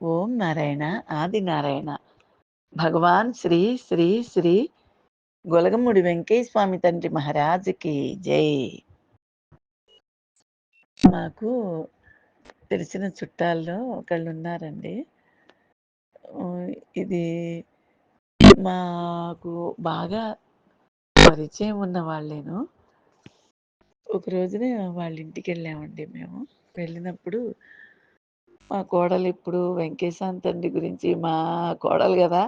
ఓం నారాయణ ఆది నారాయణ. భగవాన్ శ్రీ శ్రీ శ్రీ గొలగముడి వెంకయ్య స్వామి తండ్రి మహారాజుకి జై. మాకు తెలిసిన చుట్టాల్లో ఒకళ్ళు ఉన్నారండి ఇది మాకు బాగా పరిచయం ఉన్న వాళ్ళేను. ఒక రోజున వాళ్ళ ఇంటికి వెళ్ళామండి మేము. వెళ్ళినప్పుడు మా కోడలు ఇప్పుడు వెంకటేశాంత్ తండ్రి గురించి మా కోడలు కదా.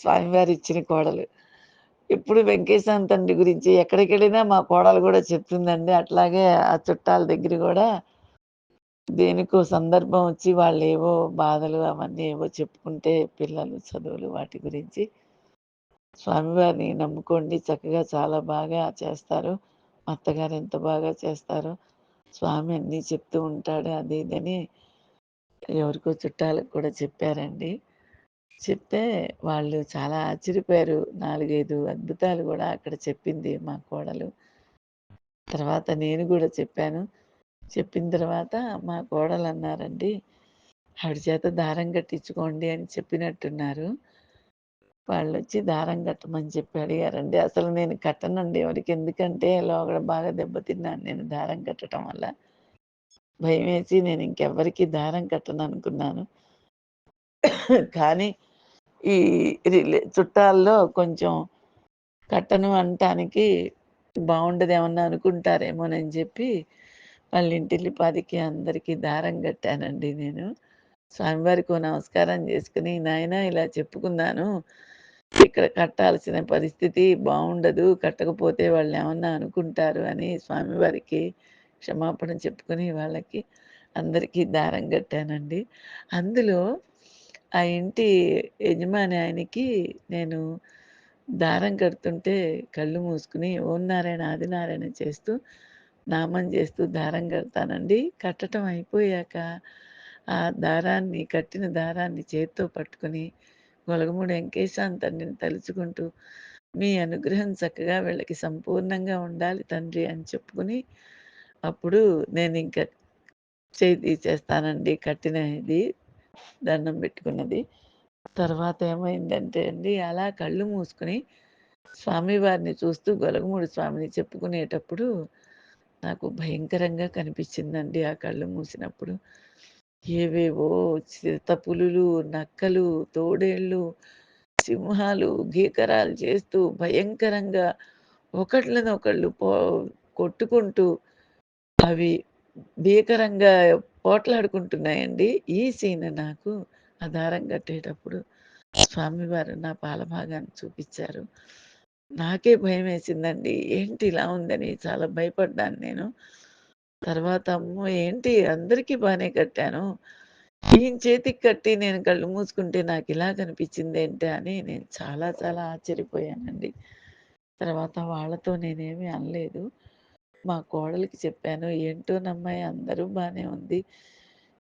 స్వామివారి ఇచ్చిన కోడలు. ఇప్పుడు వెంకటేశాంత్ తండ్రి గురించి ఎక్కడికి వెళ్ళినా మా కోడలు కూడా చెప్తుందండి. అట్లాగే ఆ చుట్టాల దగ్గర కూడా దేనికో సందర్భం వచ్చి వాళ్ళు ఏవో బాధలు అవన్నీ ఏవో చెప్పుకుంటే పిల్లలు చదువులు వాటి గురించి స్వామివారిని నమ్ముకోండి. చక్కగా చాలా బాగా చేస్తారు. అత్తగారు ఎంత బాగా చేస్తారో స్వామి అన్నీ చెప్తూ ఉంటాడు అది ఇదని ఎవరికో చుట్టాలకు కూడా చెప్పారండి. చెప్తే వాళ్ళు చాలా ఆశ్చర్యపోయారు. నాలుగైదు అద్భుతాలు కూడా అక్కడ చెప్పింది మా కోడలు. తర్వాత నేను కూడా చెప్పాను. చెప్పిన తర్వాత మా కోడలు అన్నారండి ఆవిడ చేత దారం కట్టించుకోండి అని చెప్పినట్టున్నారు. వాళ్ళు వచ్చి దారం కట్టమని చెప్పి అడిగారండి. అసలు నేను కట్టనండి ఎవరికి. ఎందుకంటే లోగడ బాగా దెబ్బతిన్నాను నేను దారం కట్టడం వల్ల. భయం వేసి నేను ఇంకెవ్వరికి దారం కట్టననుకున్నాను. కానీ ఈ రిలే చుట్టాల్లో కొంచెం కట్టను అనటానికి బావుండదేమన్నా అనుకుంటారేమోనని చెప్పి వాళ్ళ ఇంటిల్లిపాదికి అందరికీ దారం కట్టానండి నేను. స్వామివారికి నమస్కారం చేసుకుని నాయనా ఇలా చెప్పుకున్నాను. ఇక్కడ కట్టాల్సిన పరిస్థితి బాగుండదు కట్టకపోతే వాళ్ళు ఏమన్నా అనుకుంటారు అని స్వామివారికి క్షమాపణ చెప్పుకొని వాళ్ళకి అందరికీ దారం కట్టానండి. అందులో ఆ ఇంటి యజమాని ఆయనకి నేను దారం కడుతుంటే కళ్ళు మూసుకుని ఓం నారాయణ ఆదినారాయణ చేస్తూ నామం చేస్తూ దారం కడతానండి. కట్టడం అయిపోయాక ఆ దారాన్ని కట్టిన దారాన్ని చేత్తో పట్టుకొని గొలగముడు వెంకేశాన్ తండ్రిని తలుచుకుంటూ మీ అనుగ్రహం చక్కగా వీళ్ళకి సంపూర్ణంగా ఉండాలి తండ్రి అని చెప్పుకుని అప్పుడు నేను ఇంకా చేయి తీసేస్తానండి కట్టిన ఇది దండం పెట్టుకున్నది. తర్వాత ఏమైందంటే అండి అలా కళ్ళు మూసుకుని స్వామివారిని చూస్తూ గొలగముడి స్వామిని చెప్పుకునేటప్పుడు నాకు భయంకరంగా కనిపించిందండి ఆ కళ్ళు మూసినప్పుడు. ఏవేవో చిరుతపులులు, నక్కలు, తోడేళ్ళు, సింహాలు గీకరాలు చేస్తూ భయంకరంగా ఒకళ్ళనొకళ్ళు పో కొట్టుకుంటూ అవి భీకరంగా పోట్లాడుకుంటున్నాయండి. ఈ సీన్ నాకు ఆధారం కట్టేటప్పుడు స్వామివారు నా పాలభాగాన్ని చూపించారు. నాకే భయం వేసిందండి ఏంటి ఇలా ఉందని చాలా భయపడ్డాను నేను. తర్వాత అమ్మో! ఏంటి అందరికీ బాగానే కట్టాను. ఈయన చేతికి కట్టి నేను కళ్ళు మూసుకుంటే నాకు ఇలా కనిపించింది ఏంటి అని నేను చాలా చాలా ఆశ్చర్యపోయానండి. తర్వాత వాళ్ళతో నేనేమి అనలేదు. మా కోడలికి చెప్పాను. ఏంటో నమ్మాయి అందరూ బాగానే ఉంది.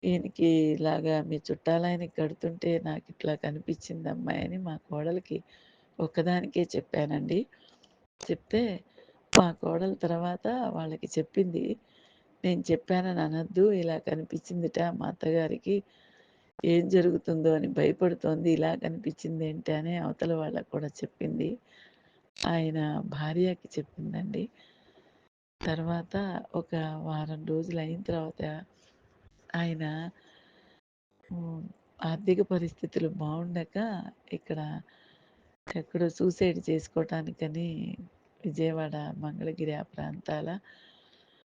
ఈయనకి ఇలాగా మీ చుట్టాలాయనకి కడుతుంటే నాకు ఇట్లా కనిపించింది అమ్మాయి అని మా కోడలికి ఒక్కదానికే చెప్పానండి. చెప్తే మా కోడల తర్వాత వాళ్ళకి చెప్పింది. నేను చెప్పానని అనొద్దు. ఇలా కనిపించిందిట మా అత్తగారికి. ఏం జరుగుతుందో అని భయపడుతోంది. ఇలా కనిపించింది ఏంటి అని అవతల వాళ్ళకి కూడా చెప్పింది. ఆయన భార్యకి చెప్పిందండి. తర్వాత ఒక వారం రోజులు అయిన తర్వాత ఆయన ఆర్థిక పరిస్థితులు బాగుండక ఇక్కడ ఎక్కడో సూసైడ్ చేసుకోవటానికని విజయవాడ, మంగళగిరి ఆ ప్రాంతాల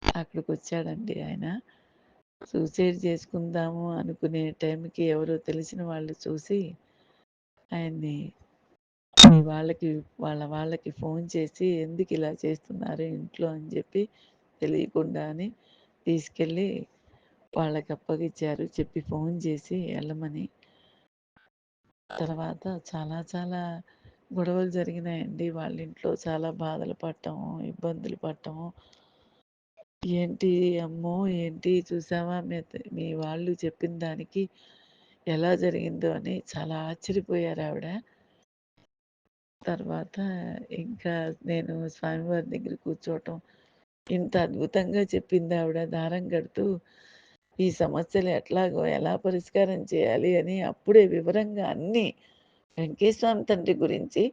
అక్కడికొచ్చాడండి ఆయన. సూసైడ్ చేసుకుందాము అనుకునే టైంకి ఎవరో తెలిసిన వాళ్ళు చూసి ఆయన్ని మీ వాళ్ళకి వాళ్ళ వాళ్ళకి ఫోన్ చేసి ఎందుకు ఇలా చేస్తున్నారు ఇంట్లో అని చెప్పి తెలియకుండా అని తీసుకెళ్ళి వాళ్ళకి అప్పగిచ్చారు. చెప్పి ఫోన్ చేసి వెళ్ళమని. తర్వాత చాలా చాలా గొడవలు జరిగినాయండి. వాళ్ళ ఇంట్లో చాలా బాధలు పడటము, ఇబ్బందులు పడటము. ఏంటి అమ్మో! ఏంటి చూసావా? మీ మీ వాళ్ళు చెప్పిన దానికి ఎలా జరిగిందో అని చాలా ఆశ్చర్యపోయారు ఆవిడ. తర్వాత ఇంకా నేను స్వామివారి దగ్గర కూర్చోవటం, ఇంత అద్భుతంగా చెప్పింది ఆవిడ. దారం కడుతూ ఈ సమస్యలు ఎట్లాగో ఎలా పరిష్కారం చేయాలి? అని అప్పుడే వివరంగా అన్నీ వెంకటేశ్వర తండ్రి గురించి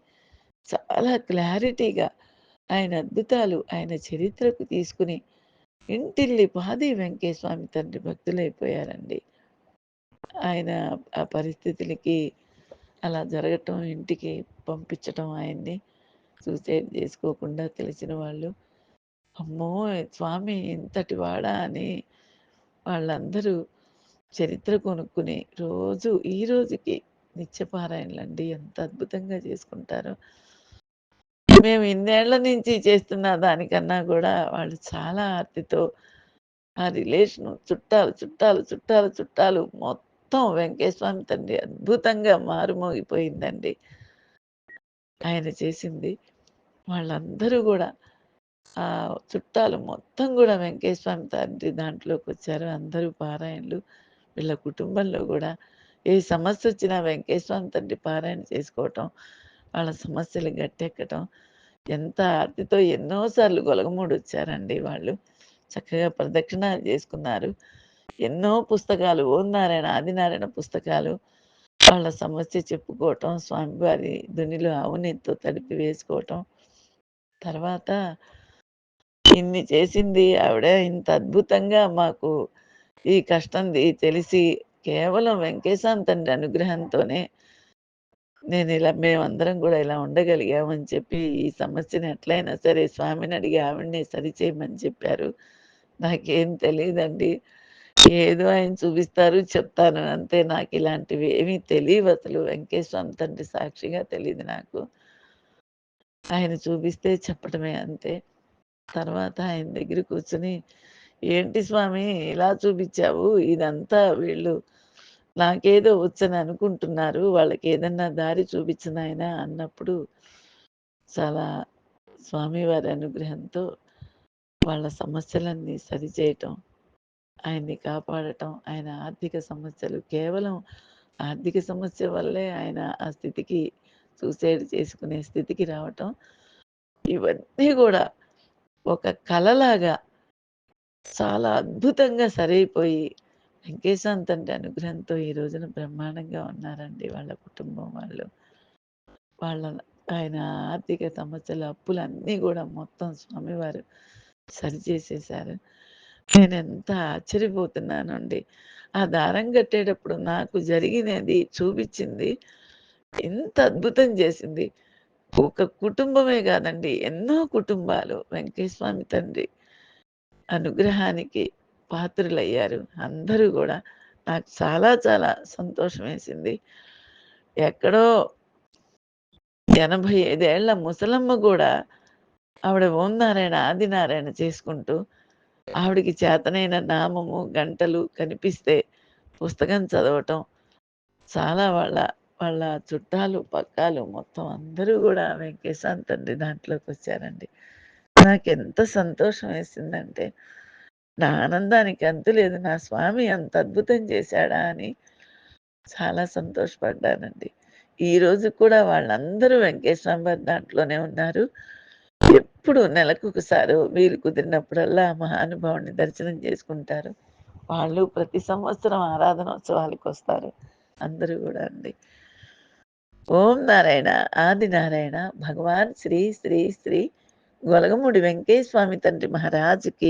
చాలా క్లారిటీగా ఆయన అద్భుతాలు ఆయన చరిత్రకు తీసుకుని ఇంటిల్లి పాది వెంకటేశ్వామి తండ్రి భక్తులైపోయారండి. ఆయన ఆ పరిస్థితులకి అలా జరగటం ఇంటికి పంపించటం ఆయన్ని సూసైడ్ చేసుకోకుండా తెలిసిన వాళ్ళు అమ్మో స్వామి ఇంతటి వాడా అని వాళ్ళందరూ చరిత్ర కొనుక్కుని రోజు ఈ రోజుకి నిత్యపారాయణలండి ఎంత అద్భుతంగా చేసుకుంటారో. మేము ఇన్నేళ్ళ నుంచి చేస్తున్న దానికన్నా కూడా వాళ్ళు చాలా ఆర్తితో ఆ రిలేషను చుట్టాలు చుట్టాలు చుట్టాలు చుట్టాలు మొత్తం వెంకటేశ్వమి తండ్రి అద్భుతంగా మారుమోగిపోయిందండి. ఆయన చేసింది వాళ్ళందరూ కూడా ఆ చుట్టాలు మొత్తం కూడా వెంకటేశ్వమి తండ్రి దాంట్లోకి వచ్చారు. అందరూ పారాయణలు వీళ్ళ కుటుంబంలో కూడా ఏ సమస్య వచ్చినా వెంకటేశ్వమి తండ్రి పారాయణ చేసుకోవటం వాళ్ళ సమస్యలు గట్టెక్కటం. ఎంత ఆర్తితో ఎన్నోసార్లు గొలగమూడి వచ్చారండి వాళ్ళు. చక్కగా ప్రదక్షిణ చేసుకున్నారు. ఎన్నో పుస్తకాలు ఓం నారాయణ ఆదినారాయణ పుస్తకాలు వాళ్ళ సమస్య చెప్పుకోవటం స్వామివారి దునిలో అవునెత్తో తడిపి వేసుకోవటం. తర్వాత ఇన్ని చేసింది ఆవిడ ఇంత అద్భుతంగా మాకు ఈ కష్టంది తెలిసి కేవలం వెంకటేశాంత్ తండ్రి అనుగ్రహంతోనే నేను ఇలా మేమందరం కూడా ఇలా ఉండగలిగామని చెప్పి ఈ సమస్యని ఎట్లయినా సరే స్వామిని అడిగి ఆవిడనే సరిచేయమని చెప్పారు. నాకేం తెలియదండి ఏదో ఆయన చూపిస్తారు చెప్తాను. అంతే నాకు ఇలాంటివి ఏమీ తెలియవు అసలు. వెంకటేశ్వర తండ్రి సాక్షిగా తెలియదు నాకు. ఆయన చూపిస్తే చెప్పటమే అంతే. తర్వాత ఆయన దగ్గర కూర్చుని ఏంటి స్వామి ఇలా చూపించావు? ఇదంతా వీళ్ళు నాకేదో వచ్చని అనుకుంటున్నారు. వాళ్ళకి ఏదన్నా దారి చూపించిన ఆయన అన్నప్పుడు చాలా స్వామివారి అనుగ్రహంతో వాళ్ళ సమస్యలన్నీ సరిచేయటం ఆయన్ని కాపాడటం ఆయన ఆర్థిక సమస్యలు కేవలం ఆర్థిక సమస్య వల్లే ఆయన ఆ స్థితికి సూసైడ్ చేసుకునే స్థితికి రావటం ఇవన్నీ కూడా ఒక కలలాగా చాలా అద్భుతంగా సరైపోయి వెంకటేశ్వర తండ్రి అనుగ్రహంతో ఈ రోజున బ్రహ్మాండంగా ఉన్నారండి వాళ్ళ కుటుంబం వాళ్ళు. వాళ్ళ ఆయన ఆర్థిక సమస్యలు అప్పులన్నీ కూడా మొత్తం స్వామివారు సరిచేసేసారు నేను ఎంత ఆశ్చర్యపోతున్నానండి. ఆ దారం కట్టేటప్పుడు నాకు జరిగినది చూపించింది ఎంత అద్భుతం చేసింది. ఒక కుటుంబమే కాదండి ఎన్నో కుటుంబాలు. వెంకటేశ్వామి తండ్రి అనుగ్రహానికి పాత్రులయ్యారు. అందరూ కూడా. నాకు చాలా చాలా సంతోషం వేసింది ఎక్కడో ఎనభై ఐదేళ్ళ ముసలమ్మ కూడా ఆవిడ ఓం నారాయణ ఆదినారాయణ చేసుకుంటూ ఆవిడికి చేతనైన నామము గంటలు కనిపిస్తే పుస్తకం చదవటం చాలా వాళ్ళ వాళ్ళ చుట్టాలు పక్కాలు మొత్తం అందరూ కూడా వెంకటేశాంత్ తండ్రి దాంట్లోకి వచ్చారండి నాకు ఎంత సంతోషం వేసిందంటే నా ఆనందానికి అంతు లేదు. నా స్వామి అంత అద్భుతం చేశాడా అని చాలా సంతోషపడ్డానండి. ఈరోజు కూడా వాళ్ళందరూ వెంకటేశ్వర దాంట్లోనే ఉన్నారు. ఎప్పుడు నెలకు ఒకసారి వీలు కుదిరినప్పుడల్లా మహానుభావుని దర్శనం చేసుకుంటారు. వాళ్ళు ప్రతి సంవత్సరం ఆరాధనోత్సవాలకు వస్తారు. అందరూ కూడా అండి. ఓం నారాయణ ఆది నారాయణ భగవాన్ శ్రీ శ్రీ శ్రీ గొలగముడి వెంకటేశ్వామి తండ్రి మహారాజుకి